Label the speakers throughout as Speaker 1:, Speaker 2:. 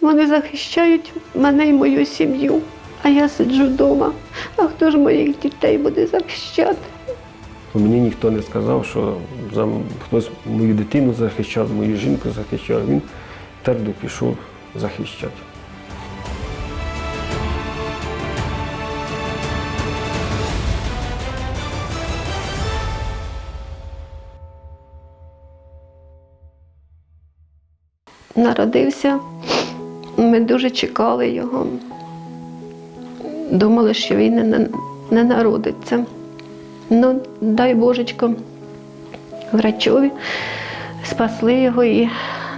Speaker 1: Вони захищають мене і мою сім'ю, а я сиджу вдома. А хто ж моїх дітей буде захищати?
Speaker 2: Мені ніхто не сказав, що за хтось мою дитину захищав, мою жінку захищав. Він твердо пішов захищати.
Speaker 1: Народився, ми дуже чекали його. Думали, що він не, не народиться. Ну, дай Божечко, врачові спасли його і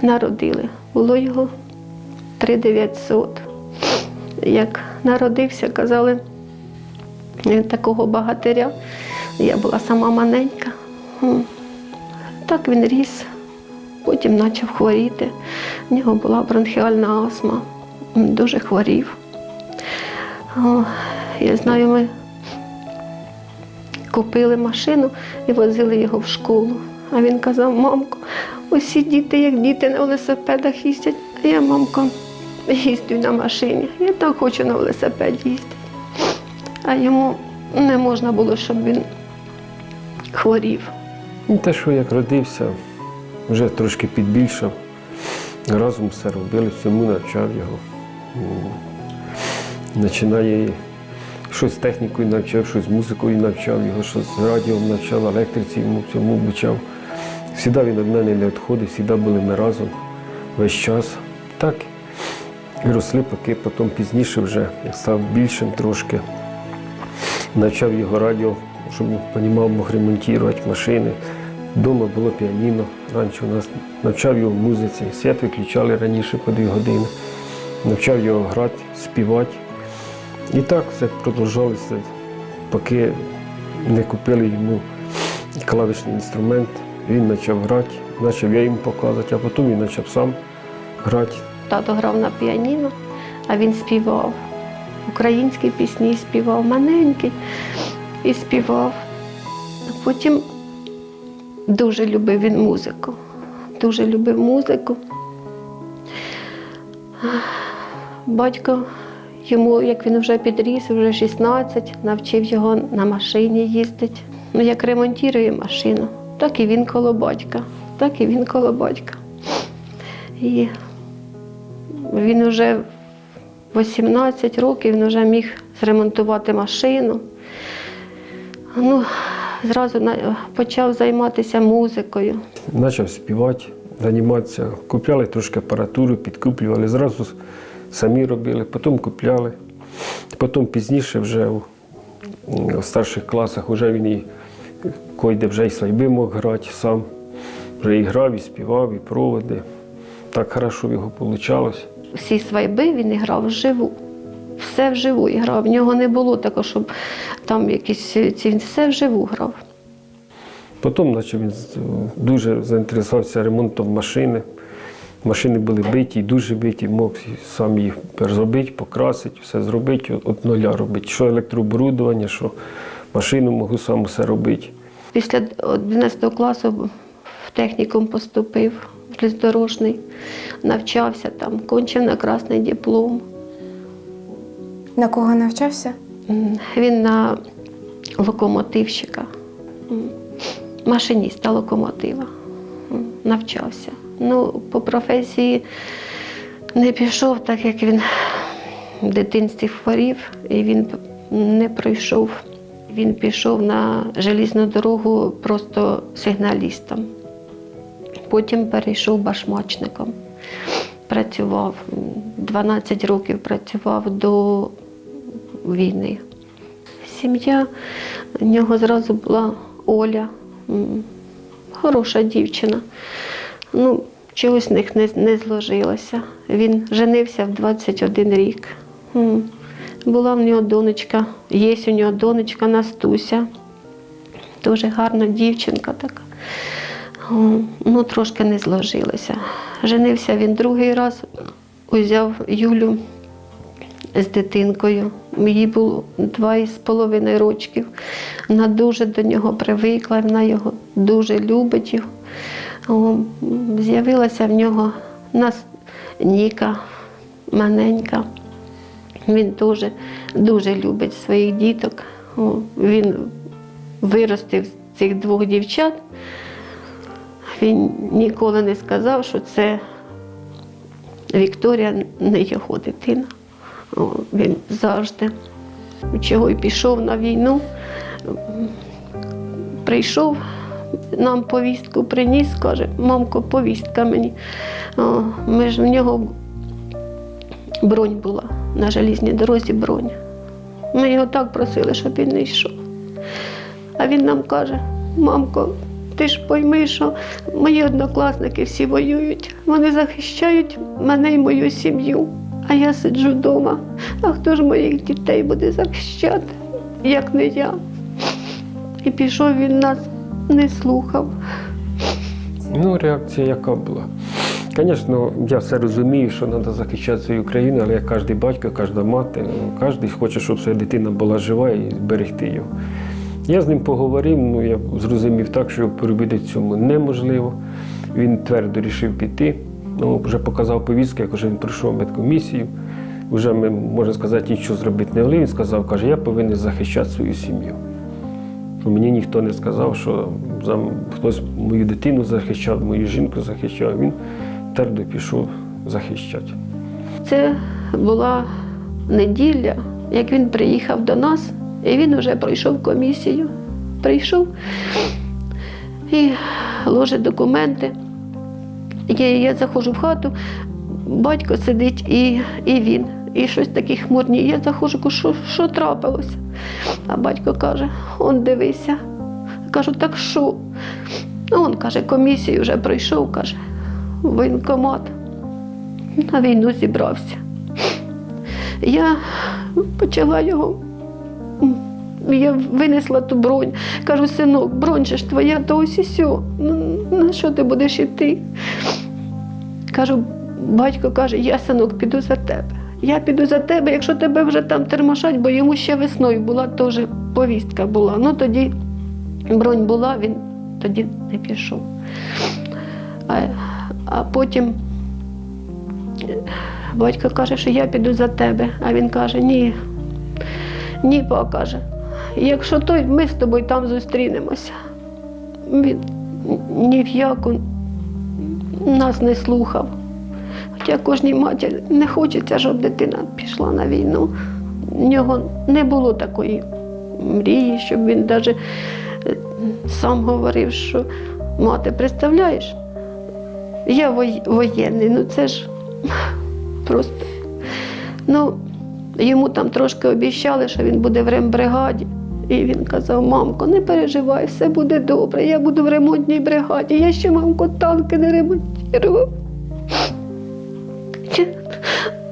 Speaker 1: народили. Було його 3900. Як народився, казали, «Е, такого багатиря. Я була сама маленька. Так він ріс, потім почав хворіти. У нього була бронхіальна астма, Він дуже хворів. Я знаю, ми купили машину і возили його в школу. А він казав, мамко, усі діти, як діти на велосипедах їздять, а я, мамко, їздю на машині. Я так хочу на велосипеді їздити. А йому не можна було, щоб він хворів.
Speaker 2: І те, що як родився, вже трошки підбільшав, разом все робили, всьому навчав його. Починає щось технікою навчав, щось музикою навчав його, щось з радіом навчав, електриці йому всьому обучав. Всіда він від мене не відходив, завжди були ми разом весь час. Так і росли, поки потім пізніше вже, став більшим трошки, навчав його радіо, щоб він розумів, мог ремонтувати машини. Дома було піаніно. Раніше у нас навчав його музиці. Свят виключали раніше по дві години. Навчав його грати, співати. І так все продовжалося, поки не купили йому клавішний інструмент. Він почав грати, почав я йому показувати, а потім він почав сам грати.
Speaker 1: Тато грав на піаніно, а він співав. Українські пісні співав маленький і співав. Потім дуже любив він музику. Дуже любив музику. Батько йому, як він вже підріс, вже 16, навчив його на машині їздити. Ну, як ремонтує машину, так і він коло батька, так і він коло батька. І він вже 18 років він вже міг зремонтувати машину. Ну, зразу почав займатися музикою.
Speaker 2: Почав співати, займатися. Купляли трошки апаратуру, підкуплювали, зразу самі робили, потім купляли. Потім пізніше вже у, у старших класах вже він і койде вже і слайби мог грати сам. Вже і грав, і співав, і проводи. Так хорошо в його вийшло.
Speaker 1: Всі свайби він грав вживу. Все вживу грав. В нього не було такого, щоб там якісь ці він все вживу грав.
Speaker 2: Потім почав він дуже заінтересувався ремонтом машини. Машини були биті, дуже биті, мог сам їх переробити, покрасити, все зробити, від нуля робити. Що електрооборудування, що машину можу сам все робити.
Speaker 1: Після 11 класу в технікум поступив, в железнодорожний, навчався там, кончив на красний диплом.
Speaker 3: На кого навчався?
Speaker 1: Він на локомотивщика, машиніста локомотива навчався. Ну, по професії не пішов, так як він в дитинстві хворів, і він не пройшов. Він пішов на желізну дорогу просто сигналістом. Потім перейшов башмачником. Працював 12 років працював до війни. Сім'я в нього зразу була Оля, хороша дівчина. Ну, чогось в них не, не зложилося. Він женився в 21 рік. Була в нього донечка, є у нього донечка Настуся. Дуже гарна дівчинка така. Ну, трошки не зложилося. Женився він другий раз, узяв Юлю з дитинкою. Їй було два із половиною рочків. Вона дуже до нього привикла, вона його дуже любить його. З'явилася в нього нас Ніка, маленька. Він дуже, дуже любить своїх діток. Він виростив цих двох дівчат. Він ніколи не сказав, що це Вікторія не його дитина. Він завжди чого й пішов на війну. Прийшов, нам повістку приніс, каже, мамко, повістка мені. О, ми ж в нього бронь була на желізній дорозі бронь. Ми його так просили, щоб він не йшов. А він нам каже: мамко, ти ж пойми, що мої однокласники всі воюють. Вони захищають мене і мою сім'ю. А я сиджу вдома. А хто ж моїх дітей буде захищати, як не я? І пішов він нас не слухав.
Speaker 2: Ну, реакція яка була? Звісно, я все розумію, що треба захищати свою країну, але як кожен батько, кожна мати, ну, кожен хоче, щоб своя дитина була жива і зберегти його. Я з ним поговорив, ну я зрозумів так, що перебити цьому неможливо. Він твердо рішив піти. Ну, вже показав повістку, як вже він пройшов медкомісію. Вже ми, можна сказати, нічого зробити не могли. Він сказав, каже, я повинен захищати свою сім'ю. Що мені ніхто не сказав, що за хтось мою дитину захищав, мою жінку захищав. Він твердо пішов захищати.
Speaker 1: Це була неділя, як він приїхав до нас, і він вже пройшов комісію. Прийшов і ложить документи. Я, я заходжу в хату, батько сидить і, і він. І щось такі хмурні. Я заходжу, що, що трапилося? А батько каже: он дивися. Кажу, так що? Ну, він каже, комісію вже пройшов, каже, воєнкомат на війну зібрався. Я почала його. М, Я винесла ту бронь. Кажу, синок, бронь же ж твоя, то ось і сьо. Ну, На що ти будеш іти? Кажу, батько каже, я синок піду за тебе. Я піду за тебе, якщо тебе вже там термошать, бо йому ще весною була теж повістка була. Ну тоді бронь була, він тоді не пішов. А, а потім Батько каже, що я піду за тебе. А він каже, ні. Ні, па каже. Якщо той, ми з тобою там зустрінемося. Він ні в яку нас не слухав. Хоча кожній матері не хочеться, щоб дитина пішла на війну. У нього не було такої мрії, щоб він навіть сам говорив, що мати, представляєш, я воєнний, ну це ж просто. Ну, йому там трошки обіцяли, що він буде в рембригаді. І він казав, мамко, не переживай, все буде добре, я буду в ремонтній бригаді. Я ще, мамко, танки не ремонтував.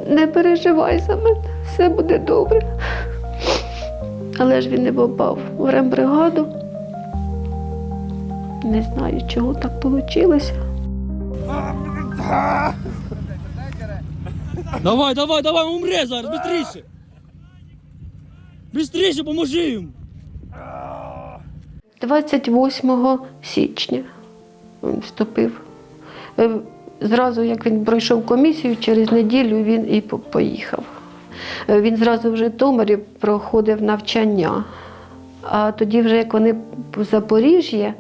Speaker 1: Не переживай за мене, все буде добре. Але ж він не попав в рембригаду. Не знаю, чого так вийшло.
Speaker 4: Давай, давай, давай, умре зараз, быстріше! Быстріше, поможи їм!
Speaker 1: 28 січня він вступив. Е, Зразу, як він пройшов комісію, через неділю він і поїхав. Е, Він зразу в Житомирі проходив навчання. А тоді, вже як вони в Запоріжжі,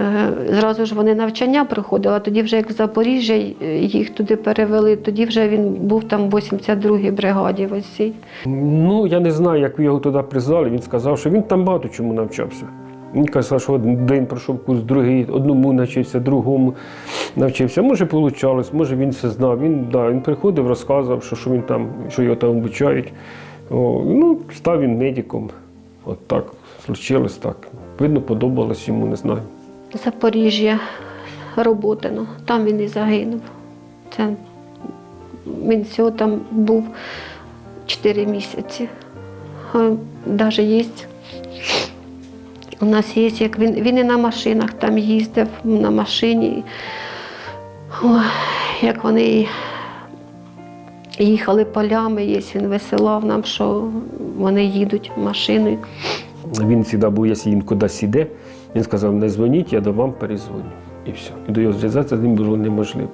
Speaker 1: е, зразу ж вони навчання проходили, а тоді, вже як в Запоріжжя їх туди перевели, тоді вже він був там в 82-й бригаді ось цій.
Speaker 2: Ну, я не знаю, як його туди призвали. Він сказав, що він там багато чому навчався. Він казав, що один день пройшов курс, другий, одному навчився, другому навчився. Може, вийшло, може він все знав. Він, да, він приходив, розказував, що, що він там, що його там обучають. О, ну, став він медиком. От так случилось так. Видно, подобалось йому, не знаю.
Speaker 1: Запоріжжя, Роботино. Там він і загинув. Це він всього там був 4 місяці. Навіть є. У нас є, як він, він і на машинах там їздив, на машині. Ой, як вони їхали полями, є, він висилав нам, що вони їдуть машиною.
Speaker 2: Він завжди був, якщо він кудись іде, він сказав, не дзвоніть, я до вам перезвоню. І все. І до його зв'язатися з ним було неможливо.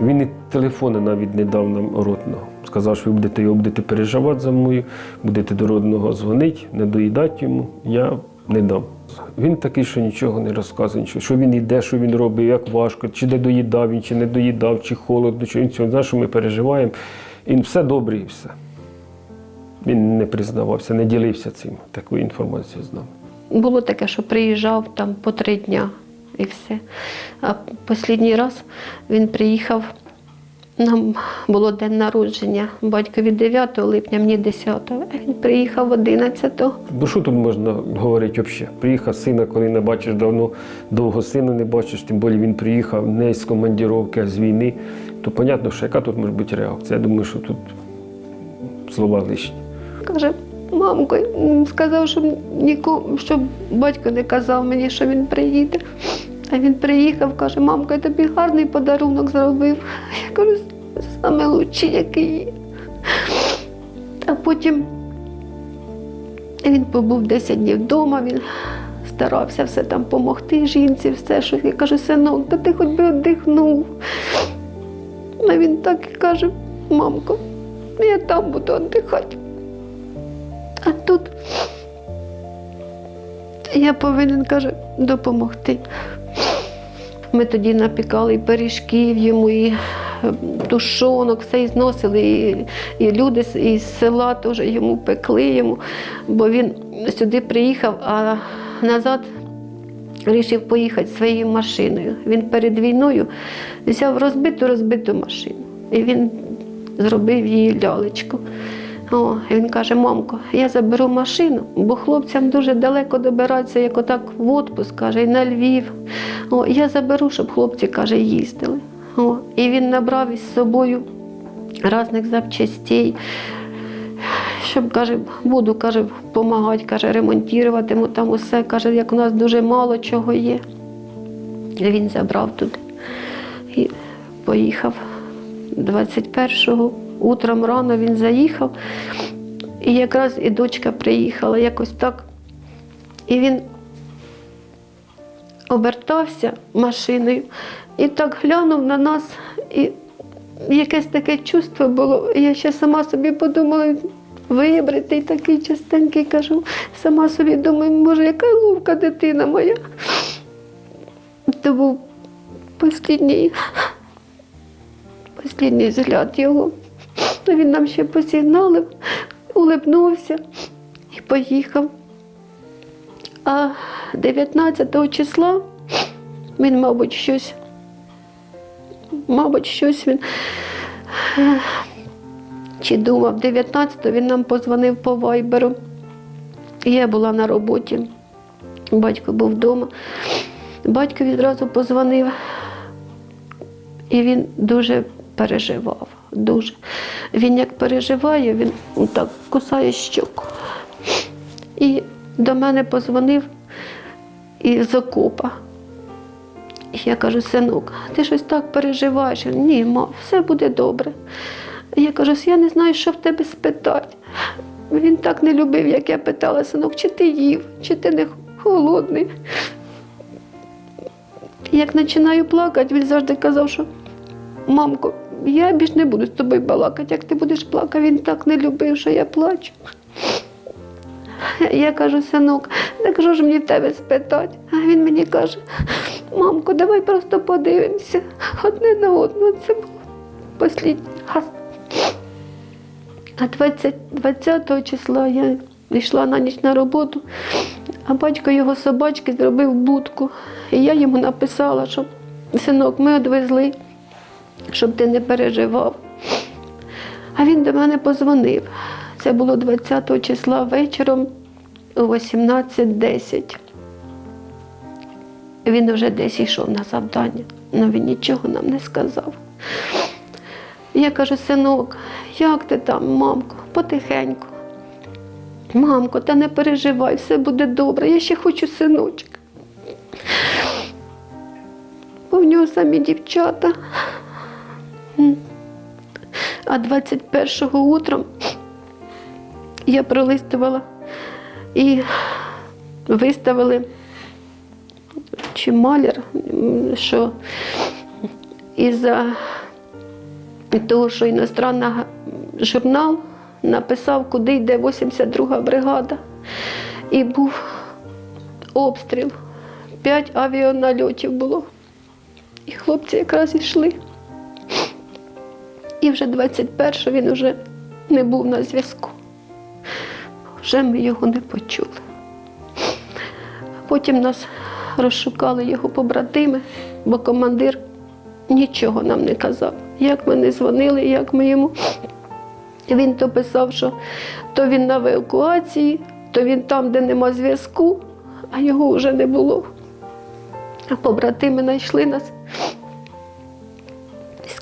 Speaker 2: Він і телефони навіть не дав нам ротного. Сказав, що ви будете його будете переживати за мною, будете до родного дзвонити, не доїдати йому. Я не дам. Він такий, що нічого не розказує, нічого. що він йде, що він робить, як важко, чи де доїдав він, чи не доїдав, чи холодно, чи він цього знає, що ми переживаємо. Він все добре і все. Він не признавався, не ділився цим, такою інформацією з нами.
Speaker 1: Було таке, що приїжджав там по три дня і все. А останній раз він приїхав. Нам було день народження батькові 9 липня, мені 10. А він приїхав 11.
Speaker 2: Бо що тут можна говорити взагалі? Приїхав сина, коли не бачиш давно, довго сина не бачиш, тим більше він приїхав не з командировки, а з війни, то зрозуміло, що яка тут може бути реакція. Я думаю, що тут слова лишні.
Speaker 1: Каже, мамко, сказав, що нікому, щоб батько не казав мені, що він приїде. А він приїхав, каже, мамко, я тобі гарний подарунок зробив. Я кажу, саме лучший, який є. А потім він побув 10 днів вдома, він старався все там допомогти жінці, все, що я кажу, синок, та ти хоч би віддихнув. А він так і каже, мамко, я там буду віддихати. А тут я повинен, каже, допомогти. Ми тоді напікали і пиріжків йому, і е, тушонок, все і зносили. І, і люди із села теж йому пекли йому, бо він сюди приїхав, а назад вирішив поїхати своєю машиною. Він перед війною взяв розбиту розбиту машину. І він зробив її лялечку. О, він каже: мамко, я заберу машину, бо хлопцям дуже далеко добиратися, як отак в отпуск, каже, і на Львів. О, я заберу, щоб хлопці, каже, їздили. О, і він набрав із собою різних запчастей. Щоб каже, буду каже, допомагати, каже, ремонтуватиму там усе. Каже, як у нас дуже мало чого є. І він забрав туди і поїхав 21-го. Утром рано він заїхав, і якраз і дочка приїхала якось так. І він обертався машиною і так глянув на нас, і якесь таке чувство було. Я ще сама собі подумала, вибритий такий частенький, кажу, сама собі думаю, може, яка ловка дитина моя. Це був останній, останній взгляд його. То він нам ще посигналив, улибнувся і поїхав. А 19 числа він, мабуть, щось, мабуть, щось він чи думав, 19-го він нам позвонив по вайберу. Я була на роботі, батько був вдома. Батько відразу позвонив, і він дуже переживав. Дуже. Він як переживає, він так кусає щоку. І до мене позвонив із окопа. Я кажу, синок, ти щось так переживаєш? Ні, ма, все буде добре. Я кажу, я не знаю, що в тебе спитати. Він так не любив, як я питала, синок, чи ти їв, чи ти не голодний. Як починаю плакати, він завжди казав, що мамко, я більш не буду з тобою балакати. Як ти будеш плакати, він так не любив, що я плачу. Я кажу, синок, так що ж мені в тебе спитати? А він мені каже, мамко, давай просто подивимося одне на одного. Це був останній раз. А 20, 20 числа я йшла на ніч на роботу, а батько його собачки зробив будку. І я йому написала, що синок, ми відвезли, щоб ти не переживав. А він до мене позвонив. Це було 20 числа вечором о 18.10. Він вже десь йшов на завдання, але він нічого нам не сказав. Я кажу, синок, як ти там, мамко, потихеньку. Мамко, та не переживай, все буде добре, я ще хочу синочок. Бо в нього самі дівчата. А 21-го утром я пролистувала і виставили чи маляр, що із-за того, що іностранний журнал написав, куди йде 82-га бригада. І був обстріл. П'ять авіанальотів було. І хлопці якраз йшли. І вже 21-го він вже не був на зв'язку. Вже ми його не почули. Потім нас розшукали його побратими, бо командир нічого нам не казав. Як ми не дзвонили, як ми йому. Він то писав, що то він на евакуації, то він там, де нема зв'язку, а його вже не було. А побратими знайшли нас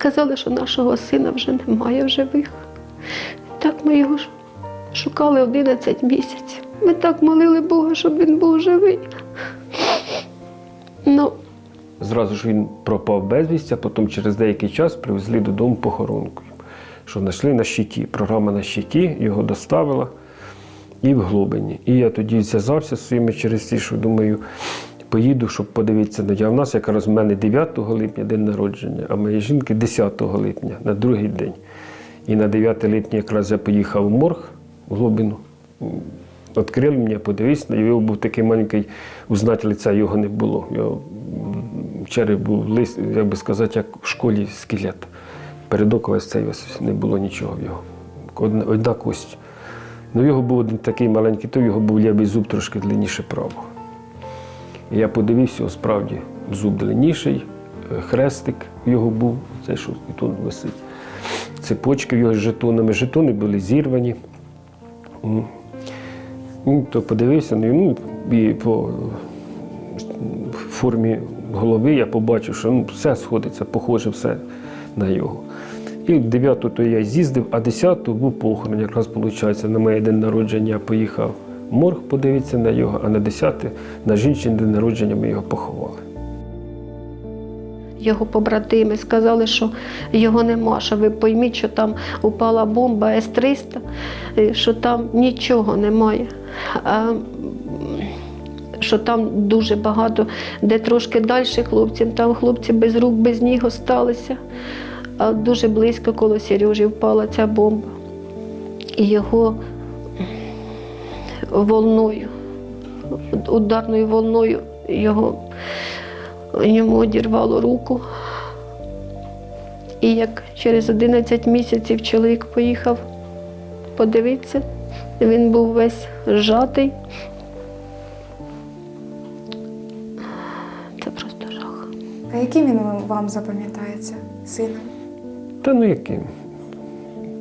Speaker 1: сказали, що нашого сина вже немає в живих. Так ми його шукали 11 місяців. Ми так молили Бога, щоб він був живий. Ну,
Speaker 2: Зразу ж він пропав безвісті, а потім через деякий час привезли додому похоронкою. Що знайшли на щиті. Програма на щиті, його доставила і в Глобині. І я тоді зв'язався з своїми через ті, що думаю, поїду, щоб подивитися. А в нас якраз в мене 9 липня день народження, а моєї жінки 10 липня на другий день. І на 9 липня якраз я поїхав в морг в Глобину. Відкрили мене, подивився, на його був такий маленький, узнати лиця його не було. Його череп був лист, як би сказати, як в школі скелет. Передок весь цей ось не було нічого в його. Одна, кость. Ну, його був один такий маленький, то його був лівий зуб трошки длинніше правого. Я подивився, справді, зуб длинніший, е, хрестик його був, цей що тут висить. Цепочки його з жетонами. Жетони були зірвані. То подивився, ну і по формі голови я побачив, що ну, все сходиться, похоже все на його. І 9-го то я з'їздив, а 10-го був похорон. Якраз виходить, на моє день народження поїхав морг подивитися на його, а на 10 на жінчин день народження ми його поховали.
Speaker 1: його побратими сказали, що його нема, що ви пойміть, що там упала бомба С-300, е, що там нічого немає. А, що там дуже багато, де трошки далі хлопців, там хлопці без рук, без ніг осталися. А дуже близько коло Сережі впала ця бомба. І його волною, ударною волною його йому одірвало руку. І як через 11 місяців чоловік поїхав подивитися, він був весь зжатий. Це просто жах.
Speaker 3: А яким він вам- запам'ятається сином?
Speaker 2: Та ну яким?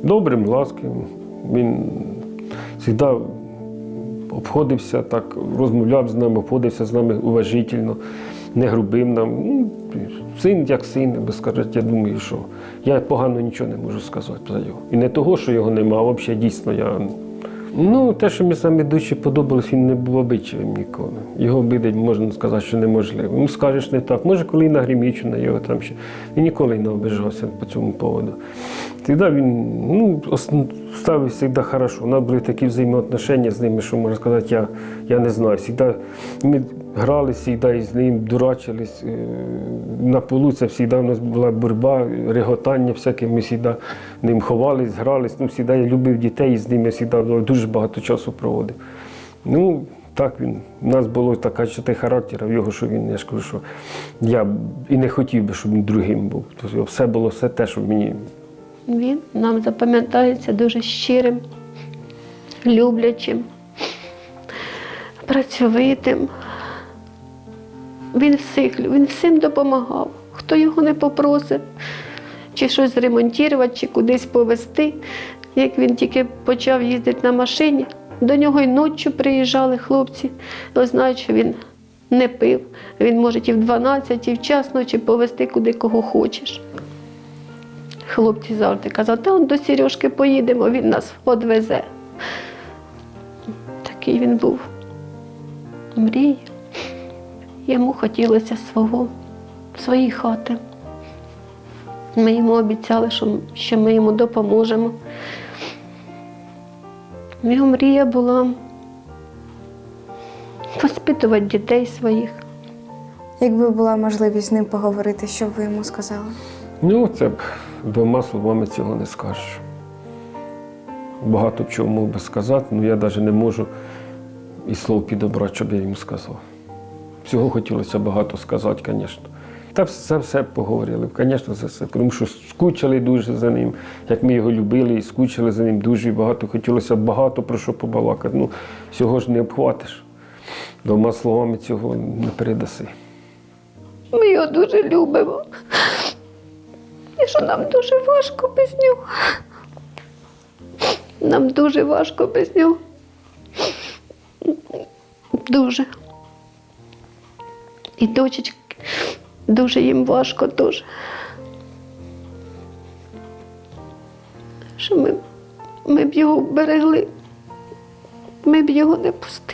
Speaker 2: Добрим, ласкавим. Він завжди обходився так, розмовляв з нами, обходився з нами уважительно, не грубив нам. Ну, син як син, бо сказати, я думаю, що я погано нічого не можу сказати за його. І не того, що його нема, а взагалі дійсно я. Ну, те, що мені саме дуже подобалось, він не був обичаєм ніколи. Його обидить, можна сказати, що неможливо. Ну, скажеш не так. Може, коли гримічу на його там ще. Він ніколи не обижався по цьому поводу. Тоді він ну, ставив завжди хорошо. У нас були такі взаємоотношення з ними, що можна сказати, я, я не знаю. Всегда ми грали завжди з ним, дурачились. е, На полу це завжди у нас була боротьба, реготання всяке, ми завжди ним ховались, грались. Ну, завжди я любив дітей з ними завжди дуже багато часу проводив. Ну, так він. У нас було така чоти характера в його, що він, я ж що я і не хотів би, щоб він другим був. Тобто все було все те, що мені
Speaker 1: Він нам запам'ятається дуже щирим, люблячим, працьовитим. Він всіх, він всім допомагав. Хто його не попросив, чи щось зремонтувати, чи кудись повезти. Як він тільки почав їздити на машині, до нього й ночі приїжджали хлопці, бо знають, що він не пив. Він може і в 12, і в час ночі повезти куди кого хочеш. Хлопці завжди казали, та до Сережки поїдемо, він нас одвезе. Такий він був. Мрій. Йому хотілося свого, своєї хати. Ми йому обіцяли, що ми йому допоможемо. Його мрія була воспитувати дітей своїх.
Speaker 3: Якби була можливість з ним поговорити, що б ви йому сказали?
Speaker 2: Ну, це б Двома словами цього не скажеш. Багато б чого мог би сказати, але я навіть не можу і слов підобрати, щоб я йому сказав. Всього хотілося багато сказати, звісно. Та все, все поговорили, звісно, за все. Тому що скучили дуже за ним, як ми його любили і скучили за ним дуже багато. Хотілося багато про що побалакати. Ну, всього ж не обхватиш. Двома словами цього не передаси.
Speaker 1: Ми його дуже любимо. І що нам дуже важко без нього. Нам дуже важко без нього. Дуже. І дочечки, дуже їм важко дуже. Що ми, ми б його вберегли, ми б його не пустили.